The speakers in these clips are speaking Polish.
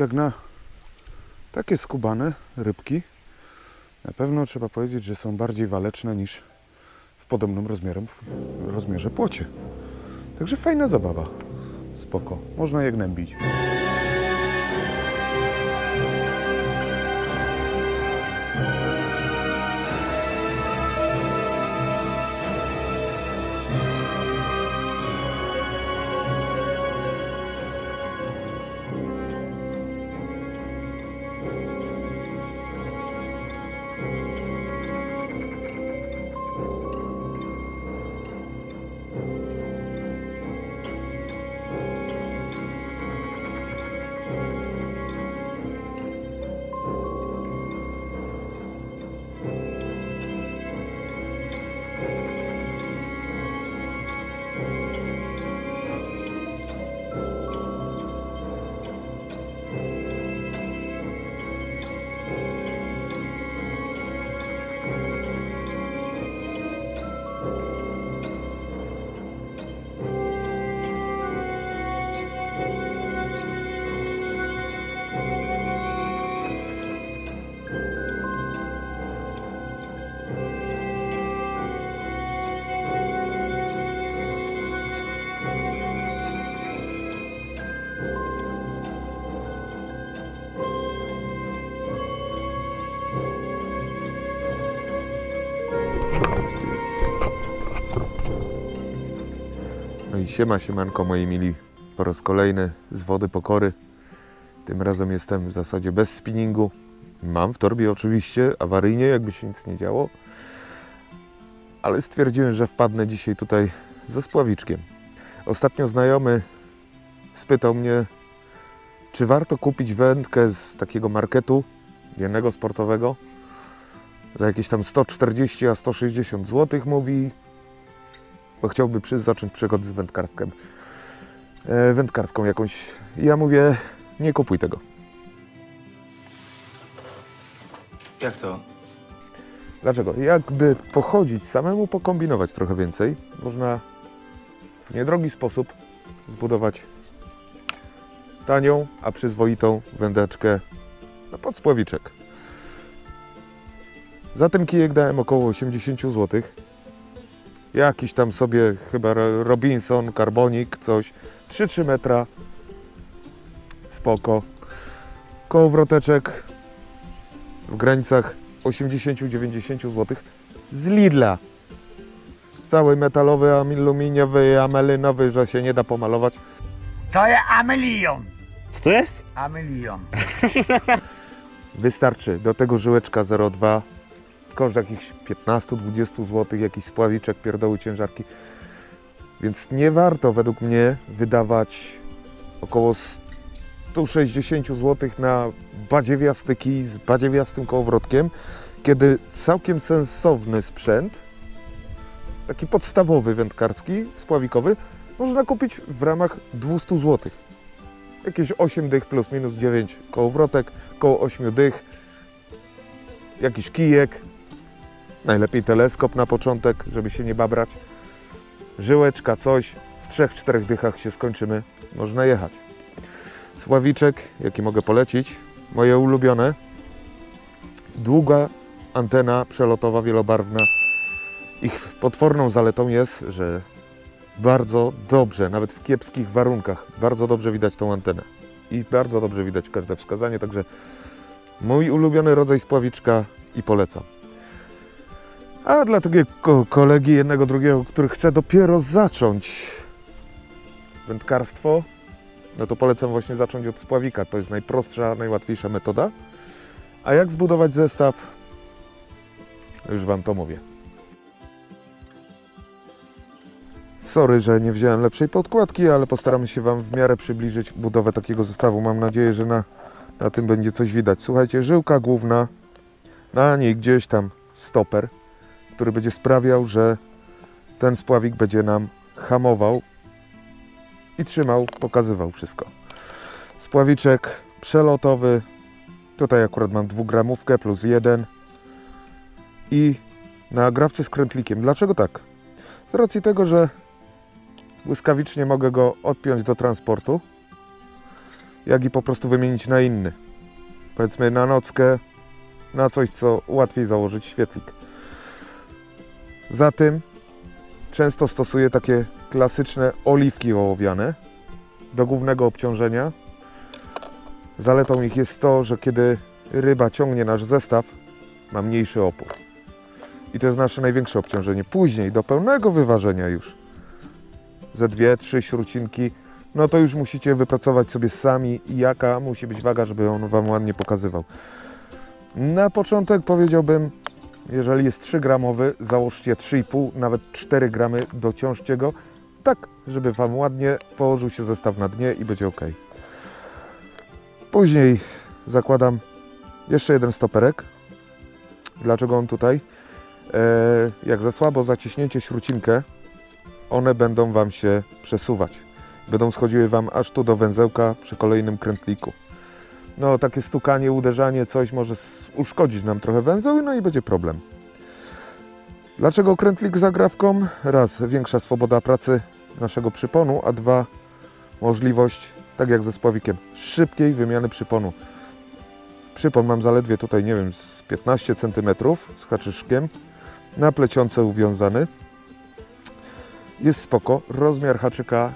jak na takie skubane rybki, na pewno trzeba powiedzieć, że są bardziej waleczne niż w podobnym rozmiarem, rozmiarze płocie. Także fajna zabawa. Spoko. Można je gnębić. Siema, siemanko moi mili. Po raz kolejny z wody pokory. Tym razem jestem w zasadzie bez spinningu. Mam w torbie oczywiście, awaryjnie, jakby się nic nie działo. Ale stwierdziłem, że wpadnę dzisiaj tutaj ze spławiczkiem. Ostatnio znajomy spytał mnie, czy warto kupić wędkę z takiego marketu jednego sportowego za jakieś tam 140 a 160 zł, mówi, bo chciałby przy, zacząć przygody z wędkarstwem. E, wędkarską jakąś. I Ja mówię, nie kupuj tego. Jak to? Dlaczego? Jakby pochodzić, samemu pokombinować trochę więcej, można w niedrogi sposób zbudować tanią, a przyzwoitą wędeczkę na podspławiczek. Za ten kijek dałem około 80 zł. Jakiś tam sobie chyba Ro- Robinson, karbonik, coś. 3-3 metra. Spoko. Kołowroteczek w granicach 80-90 zł z Lidla. Cały metalowy, aluminiowy, amelynowy, że się nie da pomalować. To jest Amelion. Co to jest? Amelion. Wystarczy do tego żyłeczka 0,2 koszt jakichś 15-20 zł, jakiś spławiczek, pierdoły, ciężarki. Więc nie warto według mnie wydawać około 160 zł na badziewiasty kij z badziewiastym kołowrotkiem, kiedy całkiem sensowny sprzęt, taki podstawowy wędkarski, spławikowy, można kupić w ramach 200 zł. Jakieś 8 dych plus minus 9 kołowrotek, koło 8 dych, jakiś kijek, najlepiej teleskop na początek, żeby się nie babrać, żyłeczka, coś, w 3-4 dychach się skończymy, można jechać. Sławiczek, jaki mogę polecić, moje ulubione, długa antena przelotowa, wielobarwna. Ich potworną zaletą jest, że bardzo dobrze, nawet w kiepskich warunkach, bardzo dobrze widać tą antenę. I bardzo dobrze widać każde wskazanie, także mój ulubiony rodzaj spławiczka i polecam. A dla takiego ko- kolegi jednego, drugiego, który chce dopiero zacząć wędkarstwo, no to polecam właśnie zacząć od spławika. To jest najprostsza, najłatwiejsza metoda. A jak zbudować zestaw? Już Wam to mówię. Sorry, że nie wziąłem lepszej podkładki, ale postaramy się Wam w miarę przybliżyć budowę takiego zestawu. Mam nadzieję, że na, na tym będzie coś widać. Słuchajcie, żyłka główna, na niej gdzieś tam stoper, który będzie sprawiał, że ten spławik będzie nam hamował i trzymał, pokazywał wszystko. Spławiczek przelotowy, tutaj akurat mam dwugramówkę plus jeden i na agrawce z krętlikiem. Dlaczego tak? Z racji tego, że błyskawicznie mogę go odpiąć do transportu jak i po prostu wymienić na inny. Powiedzmy na nockę, na coś, co łatwiej założyć świetlik. Za tym często stosuję takie klasyczne oliwki ołowiane do głównego obciążenia. Zaletą ich jest to, że kiedy ryba ciągnie nasz zestaw, ma mniejszy opór. I to jest nasze największe obciążenie. Później, do pełnego wyważenia już, ze dwie, trzy śrucinki, no to już musicie wypracować sobie sami, jaka musi być waga, żeby on Wam ładnie pokazywał. Na początek powiedziałbym, jeżeli jest 3 gramowy, założcie 3,5, nawet 4 gramy, dociążcie go, tak, żeby Wam ładnie położył się zestaw na dnie i będzie ok. Później zakładam jeszcze jeden stoperek. Dlaczego on tutaj? E, jak za słabo zaciśnięcie śrucinkę, one będą Wam się przesuwać. Będą schodziły Wam aż tu do węzełka przy kolejnym krętliku. No, takie stukanie, uderzanie, coś może uszkodzić nam trochę węzeł, no i będzie problem. Dlaczego krętlik z agrawką? Raz, większa swoboda pracy naszego przyponu, a dwa, możliwość, tak jak ze spławikiem, szybkiej wymiany przyponu. Przypon mam zaledwie tutaj, nie wiem, z 15 cm z haczyszkiem, na plecionce uwiązany. Jest spoko, rozmiar haczyka,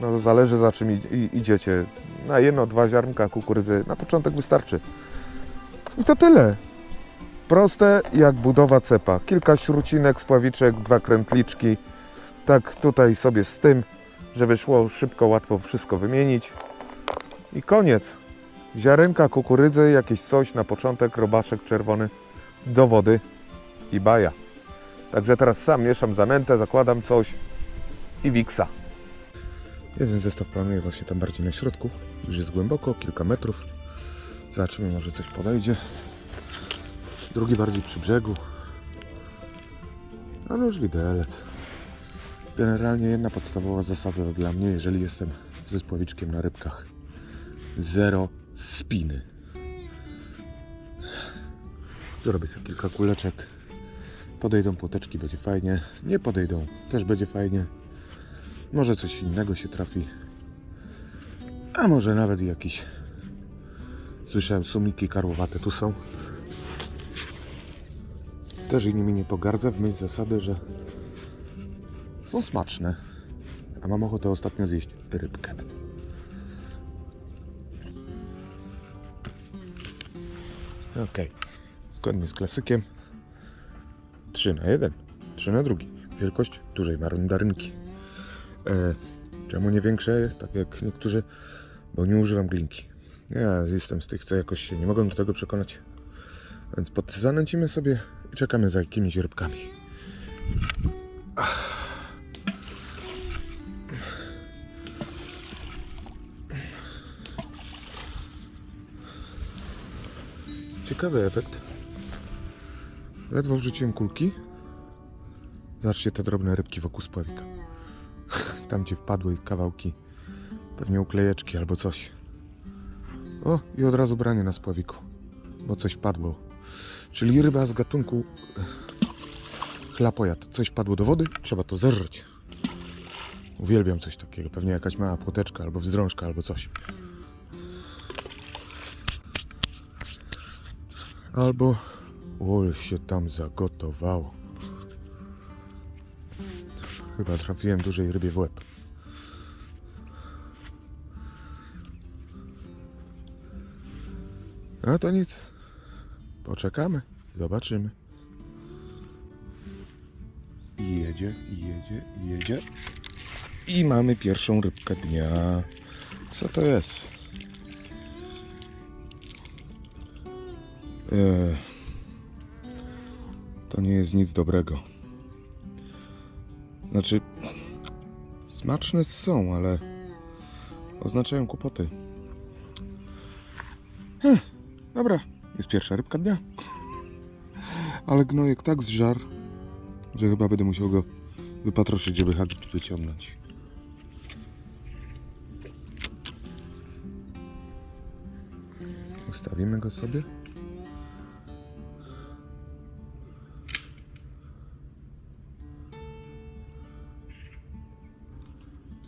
no zależy za czym idziecie. Na jedno, dwa ziarnka kukurydzy na początek wystarczy. I to tyle. Proste jak budowa cepa. Kilka śrucinek, spławiczek, dwa krętliczki. Tak tutaj sobie z tym, żeby szło szybko, łatwo wszystko wymienić. I koniec. Ziarenka kukurydzy, jakieś coś na początek, robaszek czerwony do wody i baja. Także teraz sam mieszam zanętę, zakładam coś i wiksa. Jeden zestaw planuje właśnie tam bardziej na środku. Już jest głęboko, kilka metrów. Zobaczymy, może coś podejdzie. Drugi bardziej przy brzegu. Ale już widelec. Generalnie jedna podstawowa zasada dla mnie, jeżeli jestem ze spławiczkiem na rybkach. Zero spiny. Zrobię sobie kilka kuleczek. Podejdą płoteczki, będzie fajnie. Nie podejdą, też będzie fajnie. Może coś innego się trafi. A może nawet jakiś. Słyszałem, sumiki karłowate tu są. Też nimi nie pogardzę w myśl zasady, że są smaczne. A mam ochotę ostatnio zjeść rybkę. Ok. Zgodnie z klasykiem. 3 na 1. 3 na drugi. Wielkość dużej mandarynki. E, czemu nie większe, tak jak niektórzy, bo nie używam glinki. Ja jestem z tych, co jakoś się nie mogą do tego przekonać. Więc pod zanęcimy sobie i czekamy za jakimiś rybkami. Ciekawy efekt. Ledwo wrzuciłem kulki. Zobaczcie te drobne rybki wokół spławika. Tam gdzie wpadły kawałki, pewnie uklejeczki albo coś. O, i od razu branie na spławiku, bo coś wpadło. Czyli ryba z gatunku chlapojad. Coś wpadło do wody, trzeba to zerrzeć. Uwielbiam coś takiego, pewnie jakaś mała płoteczka albo wzdrążka albo coś. Albo... Ol się tam zagotowało. Chyba trafiłem dużej rybie w łeb. A to nic. Poczekamy, zobaczymy. I jedzie, i jedzie, i jedzie. I mamy pierwszą rybkę dnia. Co to jest? Eee, to nie jest nic dobrego. Znaczy, smaczne są, ale oznaczają kłopoty. Dobra, jest pierwsza rybka dnia. Ale gnojek tak zżar, że chyba będę musiał go wypatroszyć, żeby hak wyciągnąć. Ustawimy go sobie.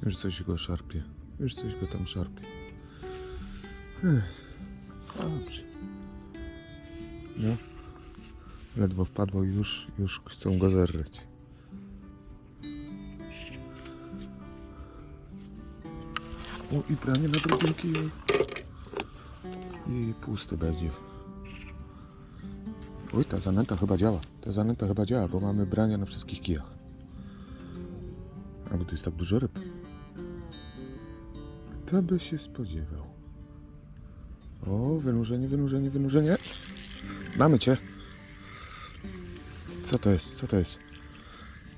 Już coś go szarpie. Już coś go tam szarpie. Dobrze. No. Ledwo wpadło już, już chcą go zerwać. O, i pranie na drugim kiju. I pusty będzie. Oj, ta zanęta chyba działa. Ta zanęta chyba działa, bo mamy brania na wszystkich kijach. A bo tu jest tak dużo ryb. Kto by się spodziewał? O, wynurzenie, wynurzenie, wynurzenie. Mamy cię. Co to jest? Co to jest?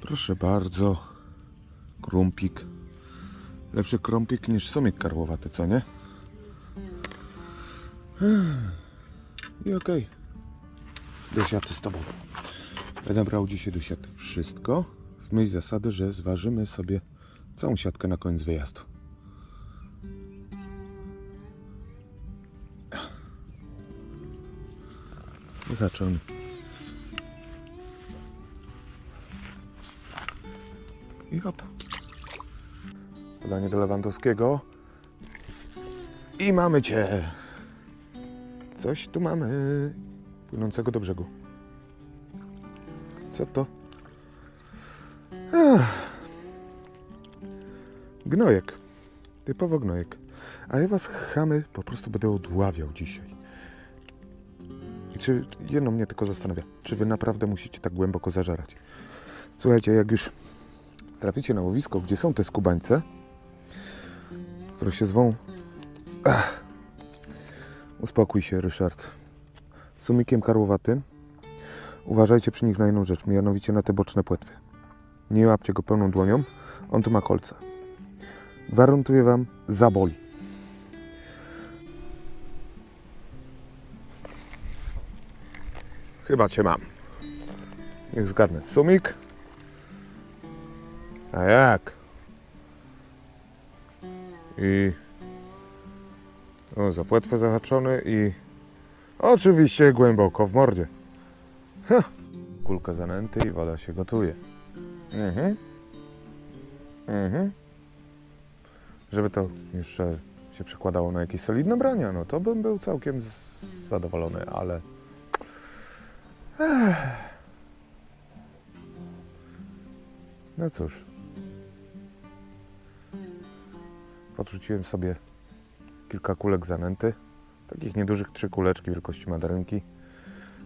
Proszę bardzo. Krumpik. Lepszy krąpik niż somik karłowaty, co nie? I okej. Do siaty z tobą. Będę brał dzisiaj do wszystko. W myśl zasady, że zważymy sobie całą siatkę na koniec wyjazdu. I haczony. I hop. Podanie do Lewandowskiego. I mamy cię. Coś tu mamy. Płynącego do brzegu. Co to? Ach. Gnojek. Typowo gnojek. A ja was chamy po prostu będę odławiał dzisiaj. Czy jedno mnie tylko zastanawia, czy wy naprawdę musicie tak głęboko zażerać? Słuchajcie, jak już traficie na łowisko, gdzie są te skubańce, które się zwą. Ach. Uspokój się, Ryszard. Sumikiem karłowatym. Uważajcie przy nich na jedną rzecz, mianowicie na te boczne płetwy. Nie łapcie go pełną dłonią, on tu ma kolce. Gwarantuję wam, zaboli. Chyba cię mam. Niech zgadnę. Sumik? A jak? I... O, za płetwę zahaczony i... Oczywiście głęboko w mordzie. Ha! Kulka zanęty i woda się gotuje. Mhm. Mhm. Żeby to jeszcze się przekładało na jakieś solidne brania, no to bym był całkiem zadowolony, ale... No cóż. Podrzuciłem sobie kilka kulek zanęty. Takich niedużych trzy kuleczki wielkości mandarynki.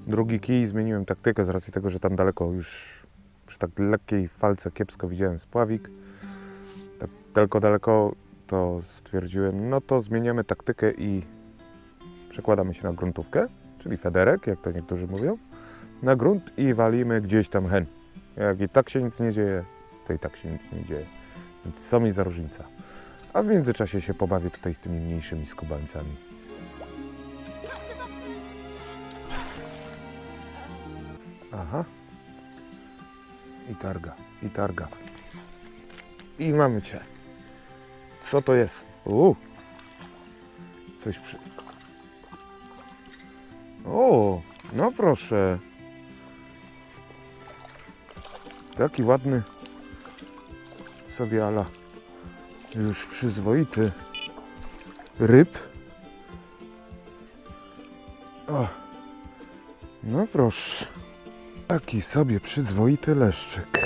Drugi kij zmieniłem taktykę z racji tego, że tam daleko już przy tak lekkiej falce kiepsko widziałem spławik. Tak tylko daleko to stwierdziłem, no to zmieniamy taktykę i przekładamy się na gruntówkę, czyli federek, jak to niektórzy mówią, na grunt i walimy gdzieś tam hen. Jak i tak się nic nie dzieje, to i tak się nic nie dzieje. Więc co mi za różnica? A w międzyczasie się pobawię tutaj z tymi mniejszymi skubańcami. Aha. I targa, i targa. I mamy cię. Co to jest? U. Coś przy... O, no proszę. Taki ładny sobie ala już przyzwoity ryb. O, no proszę. Taki sobie przyzwoity leszczyk.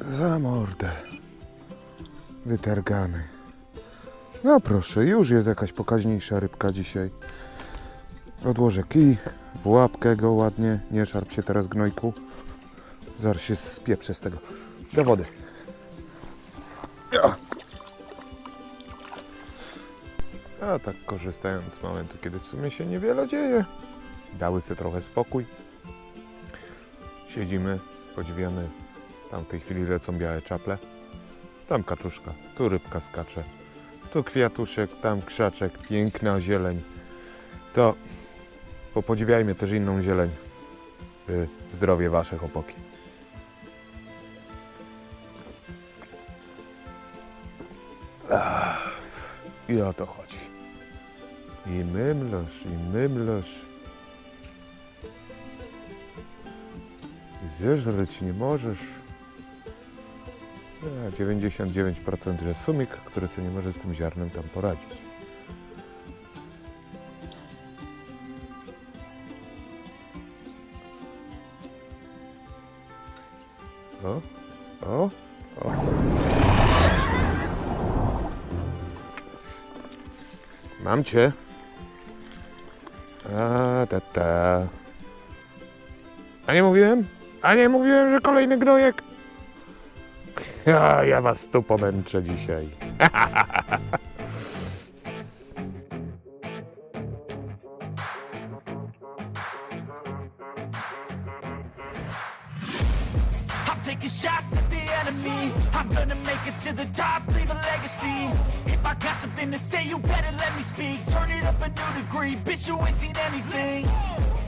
Za mordę. Wytargany. No proszę, już jest jakaś pokaźniejsza rybka dzisiaj. Odłożę kij, w łapkę go ładnie. Nie szarp się teraz gnojku. Zaraz się spieprzę z tego. Do wody. A tak korzystając z momentu, kiedy w sumie się niewiele dzieje. Dały sobie trochę spokój. Siedzimy, podziwiamy. Tam w tej chwili lecą białe czaple. Tam kaczuszka, tu rybka skacze. Tu kwiatuszek, tam krzaczek, piękna zieleń. To popodziwiajmy też inną zieleń. Y, Zdrowie waszych opoki. Ach, I o to chodzi. I mymlosz, i mymlosz. I zeżreć nie możesz. A 99% że sumik, który sobie nie może z tym ziarnem tam poradzić. O, o, o. Mam cię. A, ta, ta. A nie mówiłem? A nie mówiłem, że kolejny gnojek? Ja, ja was tu pomęczę dzisiaj. the leave a legacy. If I got something to say, you better let me speak. Turn it up a new degree, bitch, you ain't seen anything.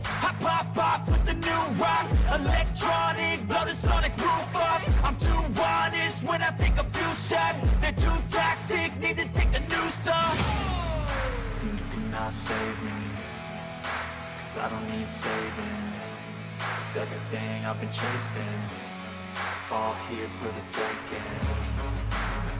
I pop off with the new rock, electronic, blow the sonic roof up. I'm too honest when I take a few shots. They're too toxic, need to take a new song. You cannot save me, cause I don't need saving. It's everything I've been chasing all here for the taking.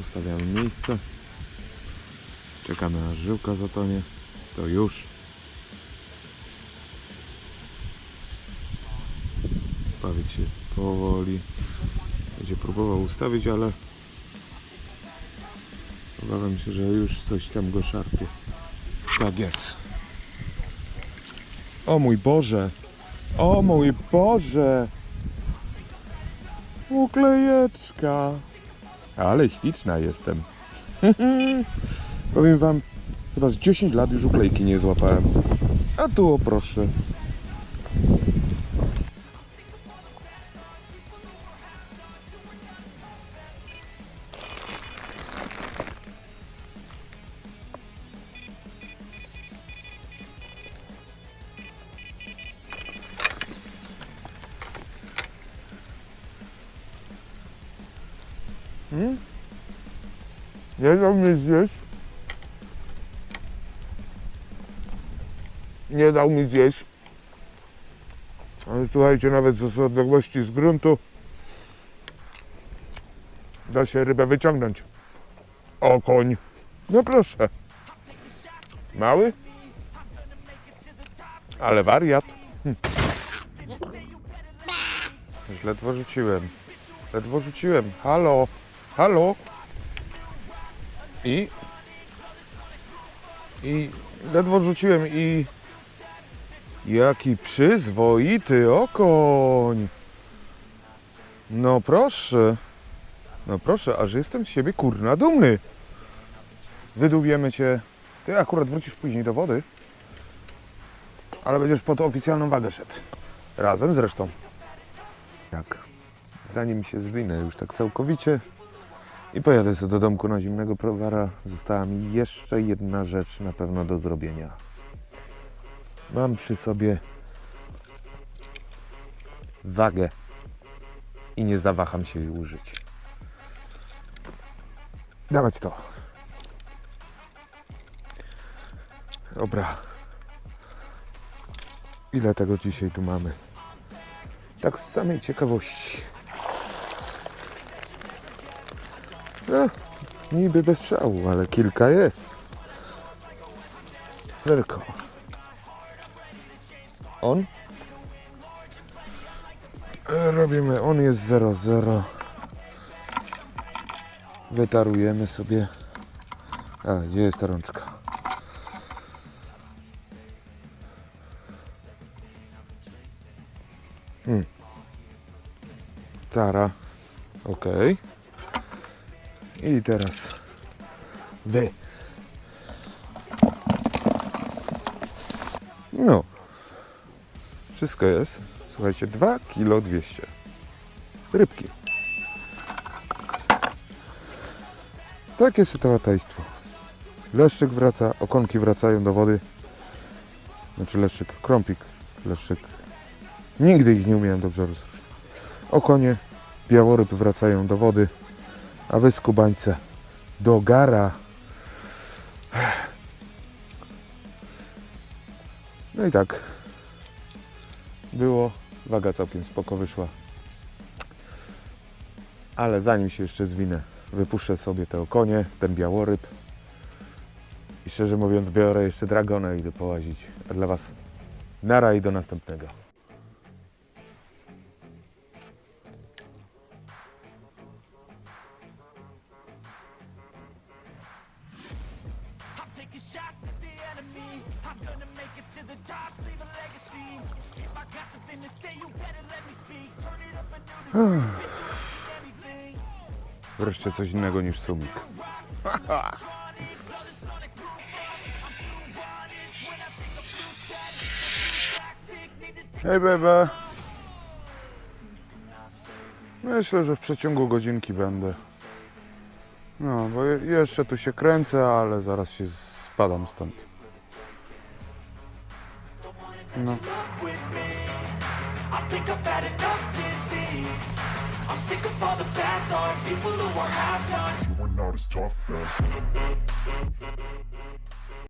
Ustawiamy miejsce. Czekamy aż żyłka zatonie. To już. Bawić się powoli. Będzie próbował ustawić, ale obawiam się, że już coś tam go szarpie. Tak jest. O mój Boże! O mój Boże! Uklejeczka! Ale śliczna jestem. Powiem wam, chyba z 10 lat już uklejki nie złapałem. A tu o proszę. Nie dał mi zjeść. Nie dał mi zjeść. Ale słuchajcie, nawet z odległości z gruntu da się rybę wyciągnąć. O koń. No proszę. Mały? Ale wariat. Hm. Ledwo rzuciłem. Ledwo rzuciłem. Halo. Halo. I. I ledwo rzuciłem i. Jaki przyzwoity okoń. No proszę. No proszę, aż jestem z siebie kurna dumny. Wydłubiemy cię. Ty akurat wrócisz później do wody. Ale będziesz pod oficjalną wagę szedł. Razem zresztą. Tak. Zanim się zwinę już tak całkowicie, i pojadę sobie do domku na zimnego prowara. Została mi jeszcze jedna rzecz na pewno do zrobienia. Mam przy sobie wagę i nie zawaham się jej użyć. Dawać to. Dobra. Ile tego dzisiaj tu mamy? Tak z samej ciekawości. No, niby bez szału, ale kilka jest. Tylko. On? Robimy, on jest 0,0. Wytarujemy sobie. A, gdzie jest ta rączka? Hmm. Tara. Okej. Okay. I teraz wy. No. Wszystko jest. Słuchajcie, 2 kilo 200. Rybki. Takie sytuatajstwo. Leszczyk wraca, okonki wracają do wody. Znaczy leszczyk, krąpik, leszczyk. Nigdy ich nie umiałem dobrze rozróżnić. Okonie, białoryb wracają do wody, a wy skubańce do gara. No i tak. Było. Waga całkiem spoko wyszła. Ale zanim się jeszcze zwinę, wypuszczę sobie te okonie, ten białoryb. I szczerze mówiąc, biorę jeszcze dragona i idę połazić. A dla Was nara i do następnego. Wreszcie coś innego niż sumik. Hej bebe. Myślę, że w przeciągu godzinki będę. No, bo je- jeszcze tu się kręcę, ale zaraz się spadam stąd. No. Think I've had enough disease. I'm sick of all the bad thoughts, people who are half-nots. You are not as tough as